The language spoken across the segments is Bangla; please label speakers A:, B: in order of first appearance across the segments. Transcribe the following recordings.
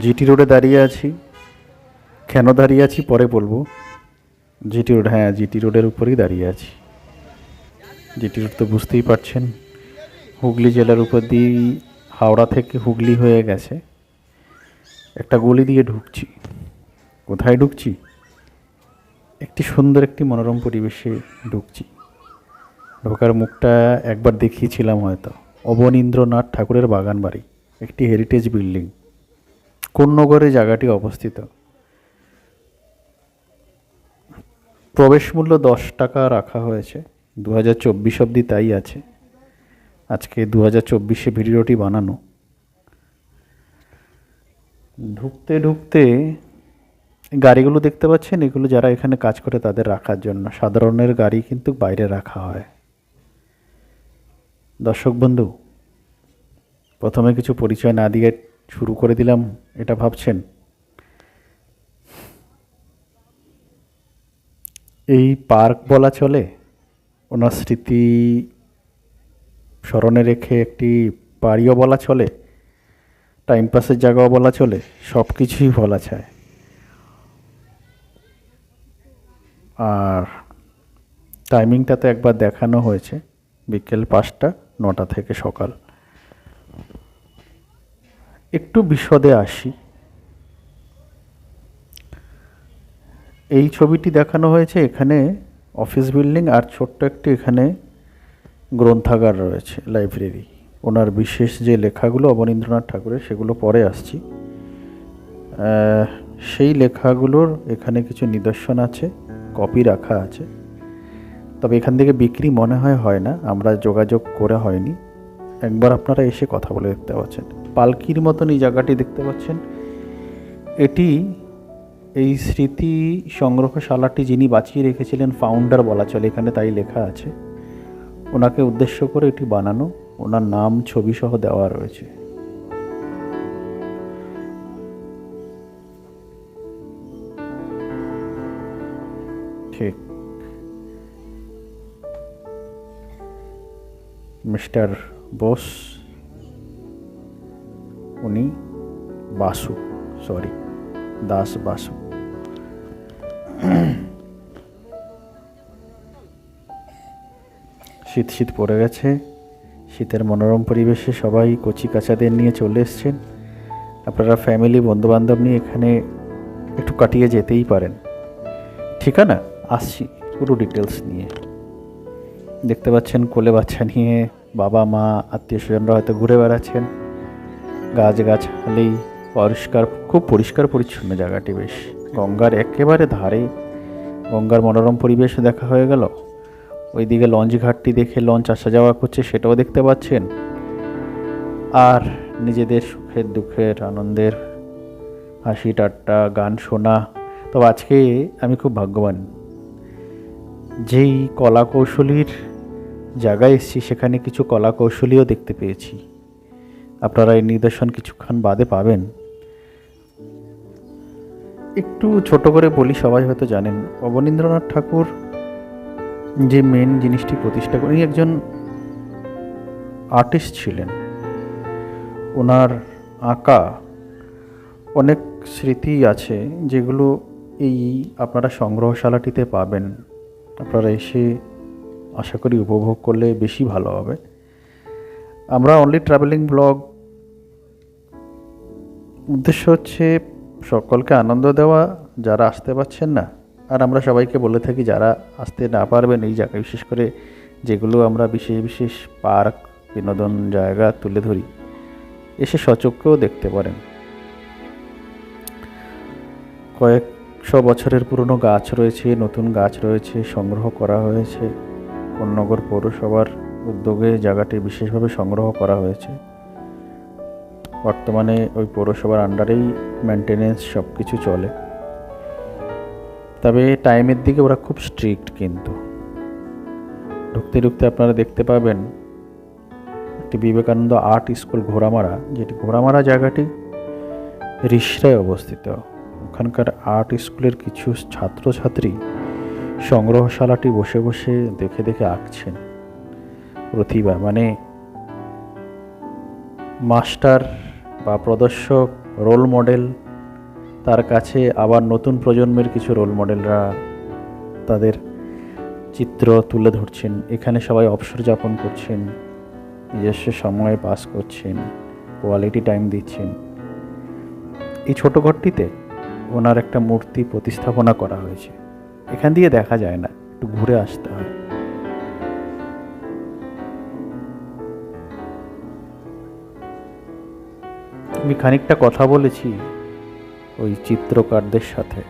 A: জিটি রোডে দাঁড়িয়ে আছি। কেন দাঁড়িয়ে আছি পরে বলব। জিটি রোড হ্যাঁ জিটি রোডের উপরেই দাঁড়িয়ে আছি। জিটি রোড তো বুঝতেই পারছেন, হুগলি জেলার উপর দিয়েই হাওড়া থেকে হুগলি হয়ে গেছে। একটা গলি দিয়ে ঢুকছি। কোথায় ঢুকছি? একটি সুন্দর একটি মনোরম পরিবেশে ঢুকছি। ঢোকার মুখটা একবার দেখিয়েছিলাম হয়তো। অবনীন্দ্রনাথ ঠাকুরের বাগান বাড়ি একটি হেরিটেজ বিল্ডিং কোন নগরে জায়গাটি অবস্থিত। প্রবেশ মূল্য দশ টাকা রাখা হয়েছে। দু হাজার চব্বিশ অবধি তাই আছে। আজকে দু হাজার চব্বিশে ভিডিওটি বানানো। ঢুকতে ঢুকতে গাড়িগুলো দেখতে পাচ্ছেন? এগুলো যারা এখানে কাজ করে তাদের রাখার জন্য। সাধারণের গাড়ি কিন্তু বাইরে রাখা হয়। দর্শক বন্ধু, প্রথমে কিছু পরিচয় না দিয়ে শুরু করে দিলাম, এটা ভাবছেন? এই পার্ক বলা চলে? ওনার স্মৃতি স্মরণে রেখে একটি বাড়িও বলা চলে? টাইম পাসের জায়গাও বলা চলে? সব কিছুই বলা যায়। আর টাইমিংটা তো একবার দেখানো হয়েছে, বিকেল পাঁচটা, নটা থেকে সকাল। একটু বিশদে আসি। এই ছবিটি দেখানো হয়েছে এখানে অফিস বিল্ডিং আর ছোট্ট একটি এখানে গ্রন্থাগার রয়েছে, লাইব্রেরি। ওনার বিশেষ যে লেখাগুলো অবনীন্দ্রনাথ ঠাকুরের, সেগুলো পরে আসছি। সেই লেখাগুলোর এখানে কিছু নিদর্শন আছে, কপি রাখা আছে। তবে এখান থেকে বিক্রি মনে হয় হয় না, আমরা যোগাযোগ করে হয়নি। একবার আপনারা এসে কথা বলে দেখতে পাচ্ছেন। পালকির মতন এই জায়গাটি দেখতে পাচ্ছেন। এটি এই স্মৃতি সংগ্রহশালাটি যিনি বাঁচিয়ে রেখেছিলেন ফাউন্ডার বলা চলে, এখানে তাই লেখা আছে। ওনাকে উদ্দেশ্য করে এটি বানানো, ওনার নাম ছবি সহ দেওয়া রয়েছে। ঠিক। মিস্টার বোস উনি বাসু সরি দাস বাসু। শীত শীত পড়ে গেছে, শীতের মনোরম পরিবেশে সবাই কচি কাচাদের নিয়ে চলে এসছেন। আপনারা ফ্যামিলি বন্ধুবান্ধব নিয়ে এখানে একটু কাটিয়ে যেতেই পারেন। ঠিকানা? আসছি পুরো ডিটেলস নিয়ে। দেখতে পাচ্ছেন কোলে বাচ্চা নিয়ে বাবা, মা, আত্মীয় স্বজনরা হয়তো ঘুরে বেড়াচ্ছেন। গাছ গাছালি পরিষ্কার, খুব পরিষ্কার পরিচ্ছন্ন জায়গাটি বেশ। গঙ্গার একেবারে ধারে গঙ্গার মনোরম পরিবেশ দেখা হয়ে গেল। ওইদিকে লঞ্চ ঘাটটি দেখে লঞ্চ আসা যাওয়া করছে সেটাও দেখতে পাচ্ছেন। আর নিজেদের সুখের দুঃখের আনন্দের হাসি, ঠাট্টা, গান শোনা। তবে আজকে আমি খুব ভাগ্যবান। যেই কলা কৌশলীর জায়গায় এসেছি, সেখানে কিছু কলা কৌশলীও দেখতে পেয়েছি। আপনারা এই নিদর্শন কিছুক্ষণ বাদে পাবেন। একটু ছোট করে বলি, সবাই হয়তো জানেন, অবনীন্দ্রনাথ ঠাকুর যে মেন জিনিসটি প্রতিষ্ঠা উনি একজন আর্টিস্ট ছিলেন। ওনার আঁকা অনেক স্মৃতি আছে, যেগুলো এই আপনারা সংগ্রহশালাটিতে পাবেন। আপনারা এসে আশা করি উপভোগ করলে বেশি ভালো হবে। আমরা অনলি ট্রাভেলিং ব্লগ উদ্দেশ্য হচ্ছে সকলকে আনন্দ দেওয়া, যারা আসতে পারছেন না। আর আমরা সবাইকে বলে থাকি, যারা আসতে না পারবেন, এই জায়গায় বিশেষ করে যেগুলো আমরা বিশেষ বিশেষ পার্ক, বিনোদন জায়গা তুলে ধরি, এসে সচক্ষেও দেখতে পারেন। কয়েকশো বছরের পুরনো গাছ রয়েছে, নতুন গাছ রয়েছে, সংগ্রহ করা হয়েছে। কোন্নগর পৌরসভার উদ্যোগে জায়গাটি বিশেষভাবে সংগ্রহ করা হয়েছে। বর্তমানে ওই পৌরসভার আন্ডারেই মেনটেনেন্স সব কিছু চলে। তবে টাইমের দিকে ওরা খুব স্ট্রিক্ট কিন্তু। ঢুকতে ঢুকতে আপনারা দেখতে পাবেন একটি বিবেকানন্দ আর্ট স্কুল ঘোড়ামারা, যেটি ঘোড়ামারা জায়গাটি রিসরায় অবস্থিত। ওখানকার আর্ট স্কুলের কিছু ছাত্রছাত্রী সংগ্রহশালাটি বসে বসে দেখে দেখে আঁকছেন। প্রতিভা মানে মাস্টার বা প্রদর্শক রোল মডেল তার কাছে আবার নতুন প্রজন্মের কিছু রোল মডেলরা তাদের চিত্র তুলে ধরছেন। এখানে সবাই অবসর যাপন করছেন, নিজস্ব সময় পাস করছেন কোয়ালিটি টাইম দিচ্ছেন। এই ছোট ঘরটিতে ওনার একটা মূর্তি প্রতিস্থাপনা করা হয়েছে। এখান দিয়ে দেখা যায় না, একটু ঘুরে আসতে হয়। আমি খানিকটা কথা বলেছি ওই চিত্রকারদের সাথে।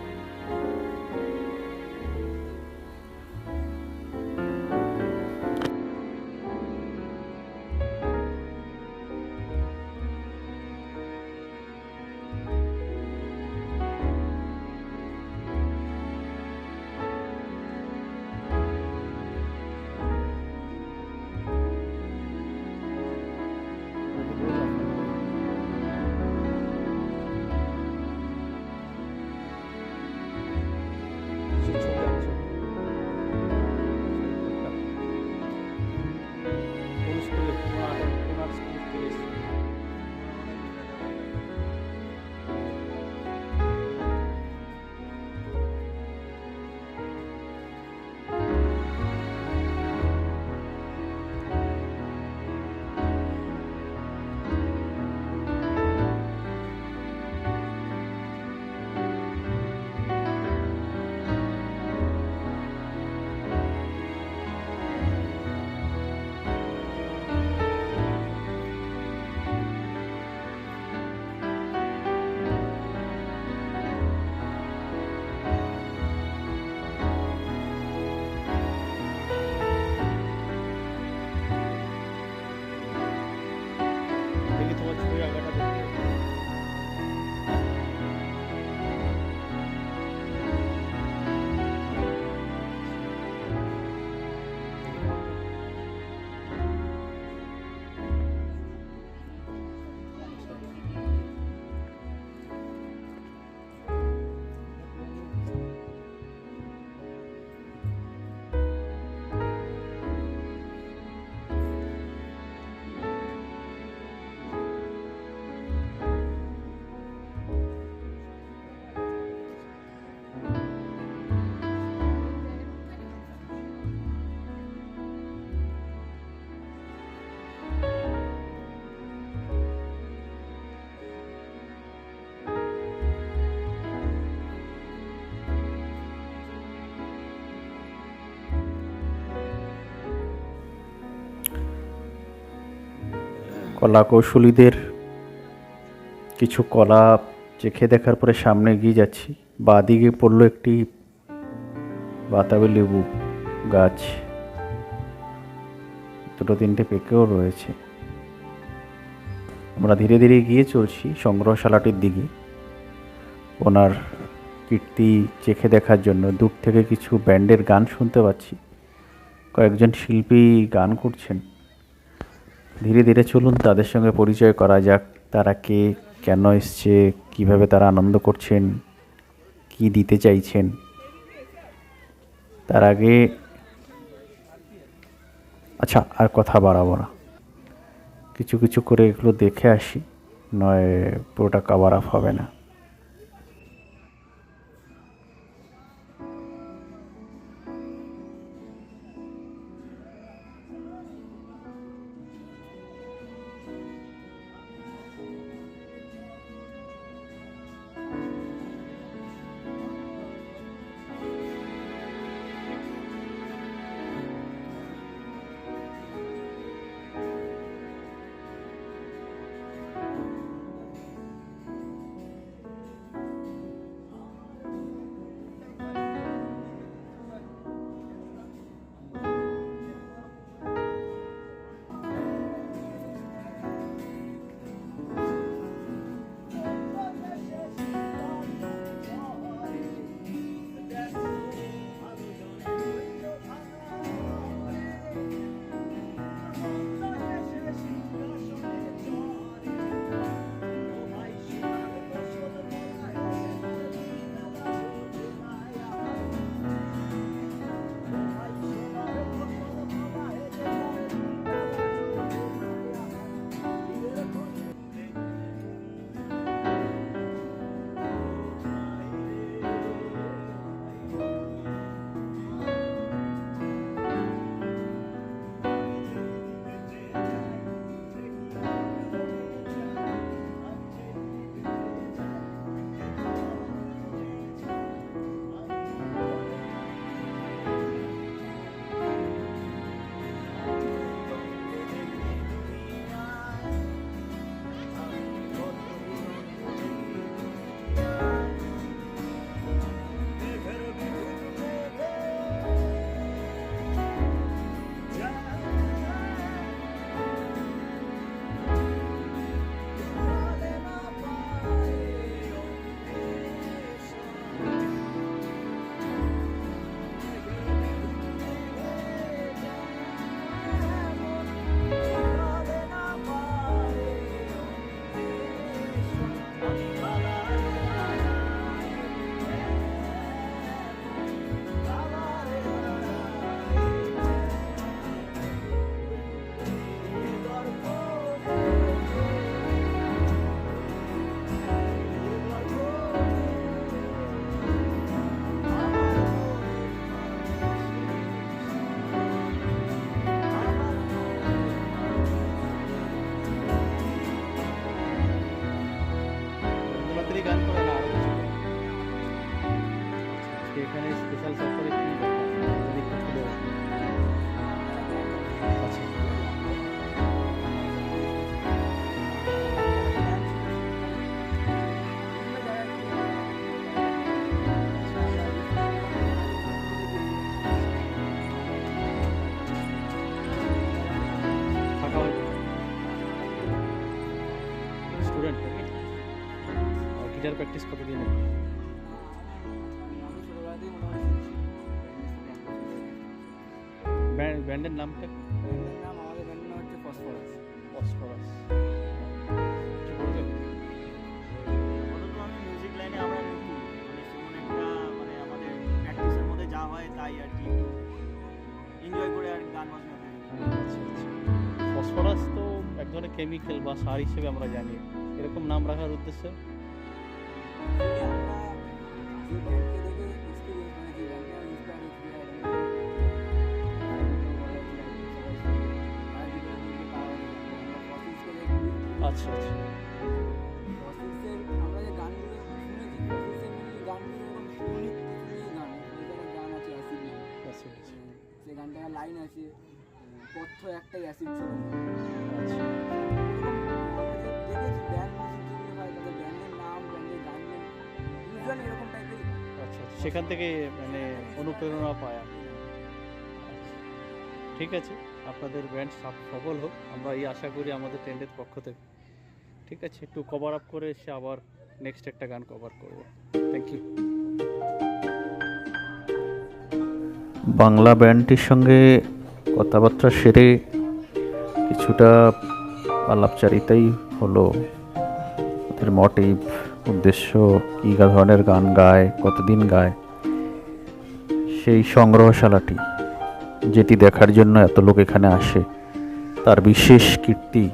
A: কলা কৌশলীদের কিছু কলা চেখে দেখার পরে সামনে এগিয়ে যাচ্ছি। বাদিকে পড়ল একটি বাতাবি লেবু গাছ। দুটো তিনটে পেকেও রয়েছে। আমরা ধীরে ধীরে এগিয়ে চলছি সংগ্রহশালাটির দিকে। ওনার কীর্তি চেখে দেখার জন্য দূর থেকে কিছু ব্যান্ডের গান শুনতে পাচ্ছি। কয়েকজন শিল্পী গান করছেন। ধীরে ধীরে চলুন, তাদের সঙ্গে পরিচয় করা যাক। তারা কে, কেন এসছে, কীভাবে তারা আনন্দ করছেন, কি দিতে চাইছেন? তার আগে আচ্ছা আর কথা বাড়াবো না। কিছু কিছু করে এগুলো দেখে আসি, নয়, পুরোটা কাবার আপ হবে না।
B: এখানে স্পেশাল সফরে কি ব্যাপার? যদি একটু খুলে বলো। আচ্ছা ফাঁকা হয়ে স্টুডেন্ট নাকি আর গিটার প্র্যাকটিস কতদিন
C: মানে সেমন একটা মানে আমাদের প্র্যাকটিসের মধ্যে যা হয় তাই আর কি এনজয় করে আর গান বাজনা করি
B: আচ্ছা আচ্ছা। ফসফরাস তো এক ধরনের কেমিক্যাল বা সার হিসেবে আমরা জানি। এরকম নাম রাখার উদ্দেশ্য? আচ্ছা আচ্ছা
D: যে গানগুলো শুনেছি গানগুলো এরকম সৌমিক কিছু নিয়ে গান গান আছে অ্যাসিড সে গানটার লাইন আছে পথ্য একটাই অ্যাসিড
B: আচ্ছা আচ্ছা। সেখান থেকে মানে অনুপ্রেরণা পায়। আচ্ছা। ঠিক আছে, আপনাদের ব্যান্ড সফল হোক আমরা এই আশা করি আমাদের ট্রেন্ডের পক্ষ থেকে ঠিক আছে, একটু কভার আপ করে এসে আবার নেক্সট একটা গান কভার করব। থ্যাংক ইউ
A: বাংলা ব্যান্ডটির সঙ্গে কথাবার্তা সেরে কিছুটা আলাপচারিতাই হলো। ওদের মোটিভ উদ্দেশ্য, কী ধরনের গান গায়, কতদিন গায়, সেই সংগ্রহশালাটি, যেটি দেখার জন্য এত লোক এখানে আসে, তার বিশেষ কীর্তি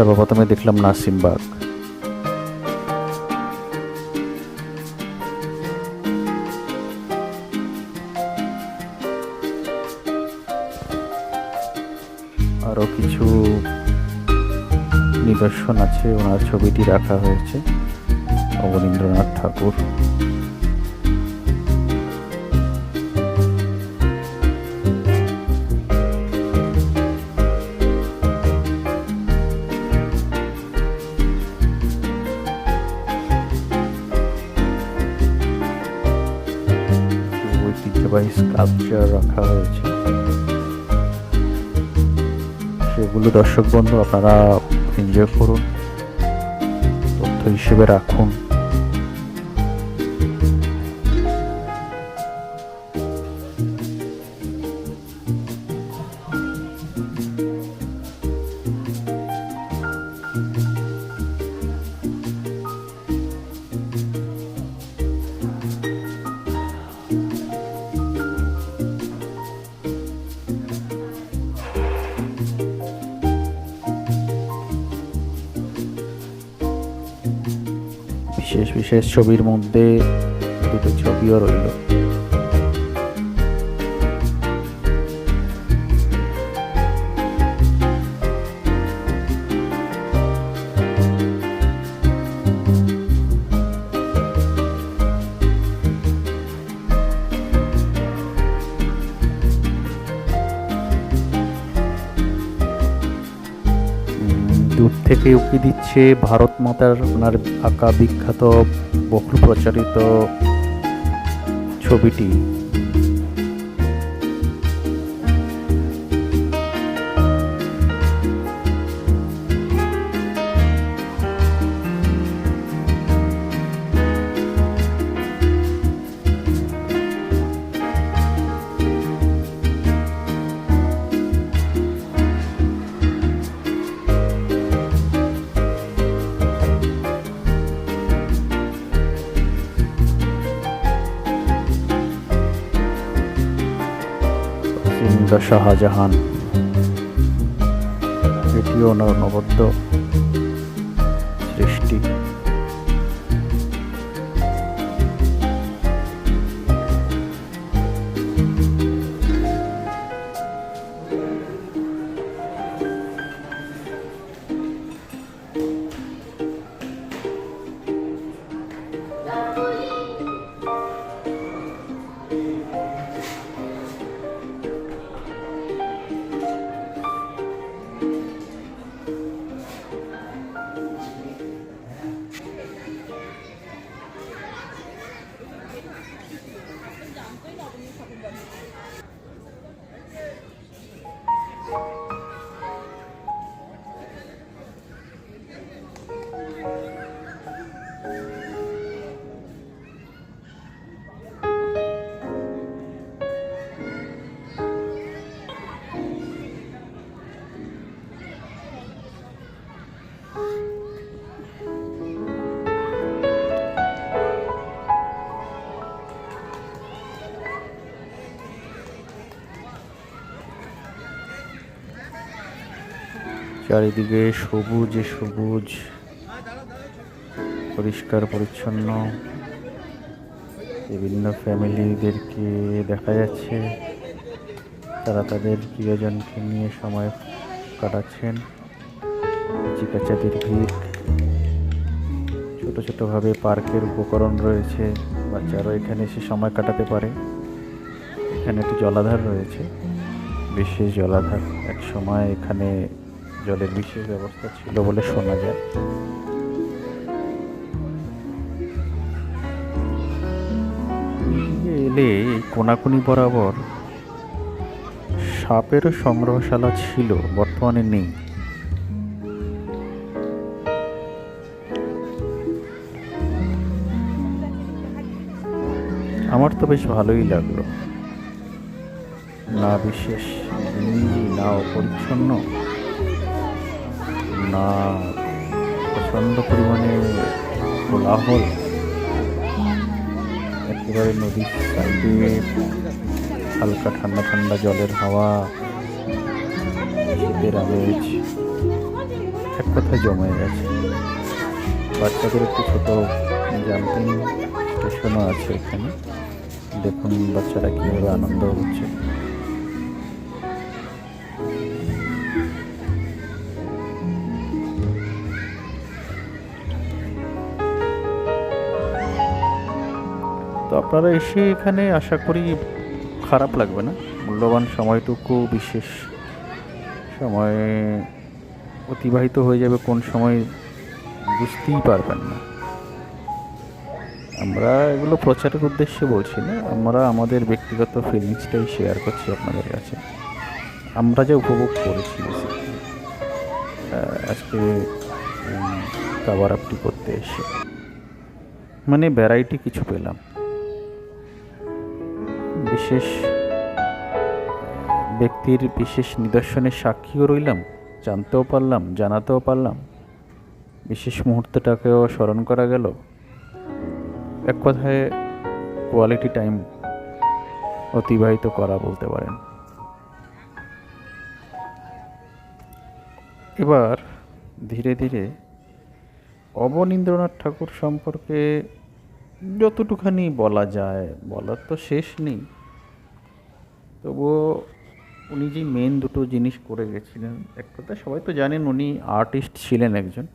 A: সর্বপ্রথমে দেখলাম নাসিমবাগ আরও কিছু নিদর্শন আছে ওনার ছবিটি রাখা হয়েছে। অবনীন্দ্রনাথ ঠাকুর। স্কাল্পচার রাখা হয়েছে। সেগুলো দর্শক বন্ধু আপনারা এনজয় করুন। তথ্য হিসেবে রাখুন। ছবির মধ্যে দুটো ছবিও রইল। থেকে উকি দিচ্ছে ভারত মাতার ওনার আঁকা বিখ্যাত বহুল প্রচারিত ছবিটি। সিন্দা শাহজাহান এটিও অনবদ্য চারিদিকে সবুজে সবুজ, পরিষ্কার, পরিচ্ছন্ন। বিভিন্ন ফ্যামিলিদেরকে দেখা যাচ্ছে। তারা তাদের প্রিয়জনকে নিয়ে সময় কাটাচ্ছেন। চিকাচাদের ভিড়। ছোট, ছোটোভাবে পার্কের উপকরণ রয়েছে। বাচ্চারা এখানে এসে সময় কাটাতে পারে। এখানে একটি জলাধার রয়েছে। বিশেষ জলাধার। এক সময় এখানে জলের বিশেষ ব্যবস্থা ছিল বলে শোনা যায়। এলে এই কোনাকুনি বরাবর সাপেরও সংগ্রহশালা ছিল, বর্তমানে নেই। আমার তো বেশ ভালোই লাগল। না বিশেষ না অপরিচ্ছন্ন। না। প্রচণ্ড পরিমাণে কোলাহল। একেবারে নদীর সাইডে হালকা ঠান্ডা ঠান্ডা জলের হাওয়া, শীতের আমেজ। এক কথায় জমে গেছে। বাচ্চাদের একটু ছোট জাম্পিং স্টেশনও আছে এখানে। দেখুন বাচ্চারা কীভাবে আনন্দ হচ্ছে। আপনারা এসে এখানে আশা করি খারাপ লাগবে না। মূল্যবান সময়টুকু বিশেষ সময় অতিবাহিত হয়ে যাবে কোন সময় বুঝতেই পারবেন না। আমরা এগুলো প্রচারের উদ্দেশ্যে বলছি না, আমরা আমাদের ব্যক্তিগত ফিলিংসটাই শেয়ার করছি আপনাদের কাছে। আমরা যা উপভোগ করেছি আজকে কাবার আপটি করতে এসে। মানে ভ্যারাইটি কিছু পেলাম। বিশেষ ব্যক্তির বিশেষ নিদর্শনের সাক্ষীও রইলাম, জানতেও পারলাম, জানাতেও পারলাম। বিশেষ মুহূর্তটাকেও স্মরণ করা গেল। এক কথায় কোয়ালিটি টাইম অতিবাহিত করা বলতে পারেন। এবার, ধীরে ধীরে, অবনীন্দ্রনাথ ঠাকুর সম্পর্কে যতটুখানি বলা যায়, বলার তো শেষ নেই। তবুও উনি যে মেন দুটো জিনিস করে গেছিলেন, এক কথা সবাই তো জানেন উনি আর্টিস্ট ছিলেন একজন।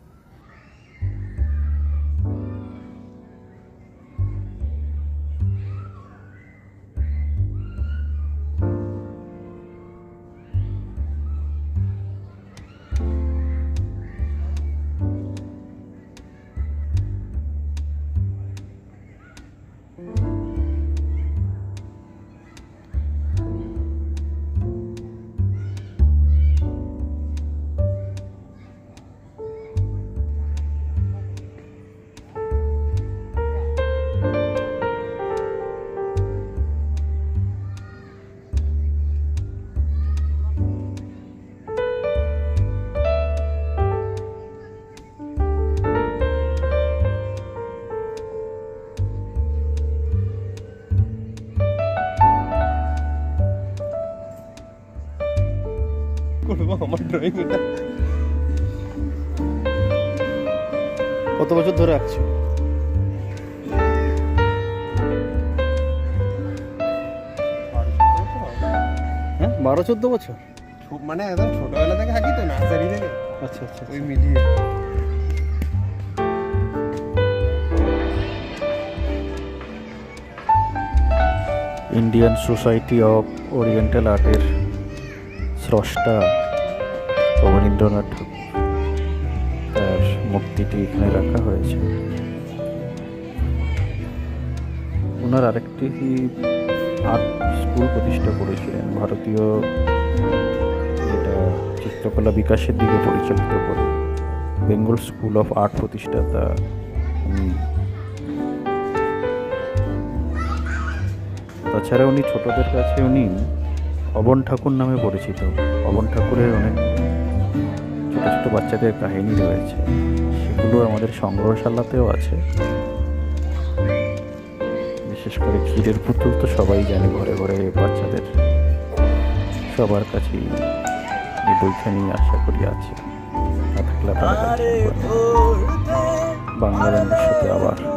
B: আমার ড্রয়িং এটা কত বছর ধরে আঁকছো? হ্যাঁ বারো চোদ্দ বছর?
E: খুব মানে একদম ছোটবেলা থেকে থাকি তো নার্সারি থেকে।
B: আচ্ছা আচ্ছা
E: ওই মিলিয়ে।
A: ইন্ডিয়ান সোসাইটি অফ ওরিয়েন্টাল আর্টের স্রষ্টা অবনীন্দ্রনাথ ঠাকুর তার মূর্তিটি এখানে রাখা হয়েছে। ওনার আরেকটি আর্ট স্কুল প্রতিষ্ঠা করেছিলেন, ভারতীয় যেটা চিত্রকলা বিকাশের দিকে পরিচালিত করে। বেঙ্গল স্কুল অফ আর্ট প্রতিষ্ঠাতা তাছাড়া উনি ছোটদের কাছে উনি অবন ঠাকুর নামে পরিচিত। অবন ঠাকুরের অনেক ছোট ছোটো বাচ্চাদের কাহিনী রয়েছে। সেগুলো আমাদের সংগ্রহশালাতেও আছে। বিশেষ করে ক্ষীরের পুতুল তো সবাই জানে ঘরে ঘরে বাচ্চাদের সবার কাছেই এই বইখানি আশা করি আছে।
C: না থাকলে।
A: ধরতে
C: বাংলা সাথে আবার।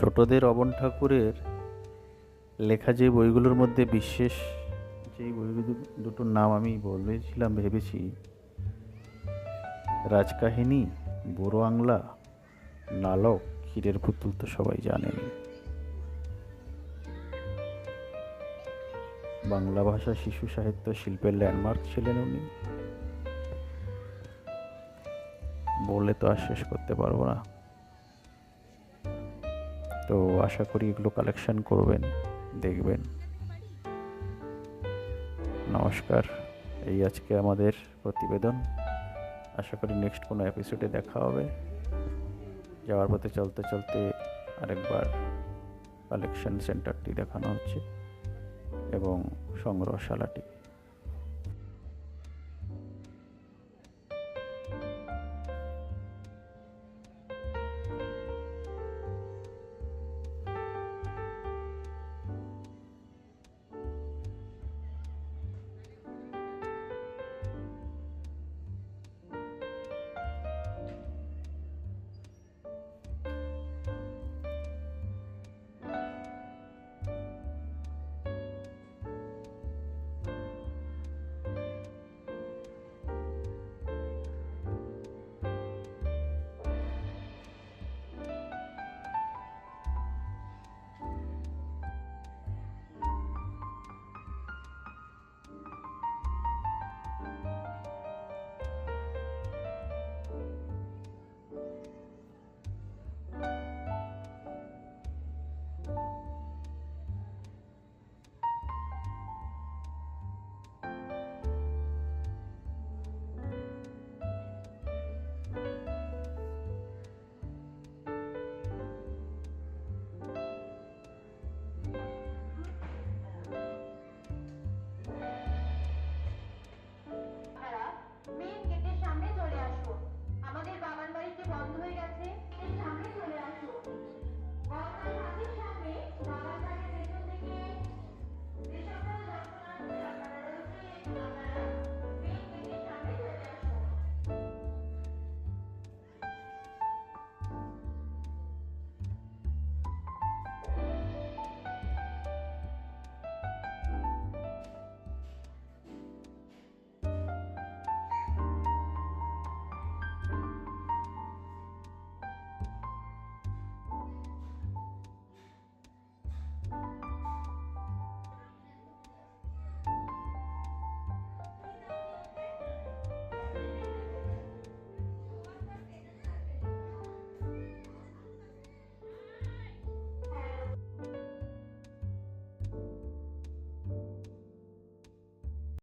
C: ছোটদের অবন ঠাকুরের লেখা যে বইগুলোর মধ্যে বিশেষ যেই বইগুলো দুটোর নাম আমি বলেছিলাম, ভেবেছি। রাজকাহিনী, বুড়ো আংলা, নালক, ক্ষীরের পুতুল তো সবাই জানেন। বাংলা ভাষা শিশু সাহিত্য শিল্পের ল্যান্ডমার্ক ছিলেন উনি। বলে তো আর শেষ করতে পারব না। তো আশা করি এগুলো কালেকশন করবেন, দেখবেন। নমস্কার, এই আজকে আমাদের প্রতিবেদন। আশা করি নেক্সট কোনো এপিসোডে দেখা হবে। যাওয়ার পথে চলতে চলতে আরেকবার কালেকশন সেন্টারটি দেখানো হচ্ছে এবং সংগ্রহশালাটি।